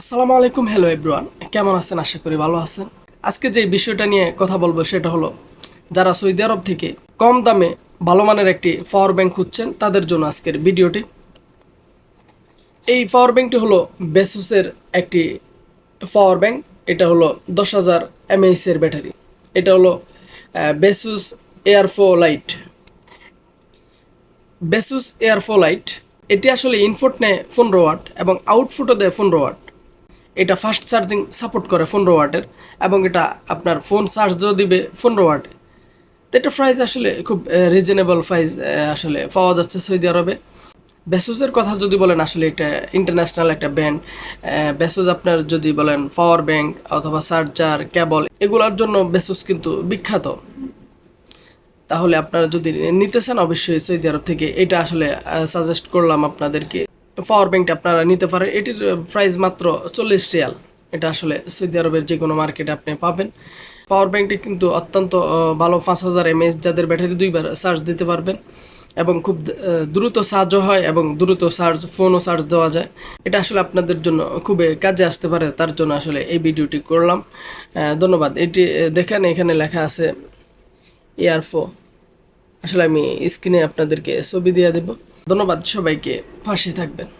আসসালামু আলাইকুম, hello everyone. কেমন আছেন? আশা করি ভালো আছেন। আজকে যে বিষয়টা নিয়ে কথা বলব সেটা হলো, যারা সৌদি আরব থেকে কম দামে ভালো মানের একটি পাওয়ার ব্যাংক খুঁজছেন, তাদের জন্য আজকের ভিডিওটি। এই পাওয়ার ব্যাংকটি হলো বেসুসের একটি পাওয়ার ব্যাংক। এটা হলো দশ হাজার এমএইচ এর ব্যাটারি। এটা হলো বেসুস এয়ারফো লাইট বেসুস এয়ারফো লাইট এটি আসলে ইনফুট নেয় পনেরো ওয়াট এবং আউটপুটও দেয় পনেরো ওয়াট। এটা ফাস্ট চার্জিং সাপোর্ট করে পনেরো ওয়াটের এবং এটা আপনার ফোন চার্জও দিবে পনেরো ওয়াটে তো এটা প্রাইস আসলে খুব রিজনেবল প্রাইস আসলে পাওয়া যাচ্ছে সৌদি আরবে। বেসুসের কথা যদি বলেন, আসলে এটা ইন্টারন্যাশনাল একটা ব্যান্ড বেসুস আপনার যদি বলেন পাওয়ার ব্যাংক অথবা চার্জার কেবল এগুলোর জন্য বেসুস কিন্তু বিখ্যাত। তাহলে আপনারা যদি নিতে চান অবশ্যই সৌদি আরব থেকে এটা আসলে সাজেস্ট করলাম আপনাদেরকে। পাওয়ার ব্যাংকটা আপনারা নিতে পারেন। এটির প্রাইস মাত্র চল্লিশ রিয়াল। এটা আসলে সৌদি আরবের যে কোনো মার্কেটে আপনি পাবেন। পাওয়ার ব্যাংকটি কিন্তু অত্যন্ত ভালো পাঁচ হাজার এমএএস যাদের ব্যাটারি দুইবার চার্জ দিতে পারবেন এবং খুব দ্রুত চার্জও হয় এবং দ্রুত চার্জ ফোনও চার্জ দেওয়া যায়। এটা আসলে আপনাদের জন্য খুবই কাজে আসতে পারে, তার জন্য আসলে এই ভিডিওটি করলাম। ধন্যবাদ। এটি দেখেন এখানে লেখা আছে এয়ারফো আসলে আমি স্ক্রিনে আপনাদেরকে ছবি দিয়ে দেব। ধন্যবাদ সবাইকে পাশে থাকবেন।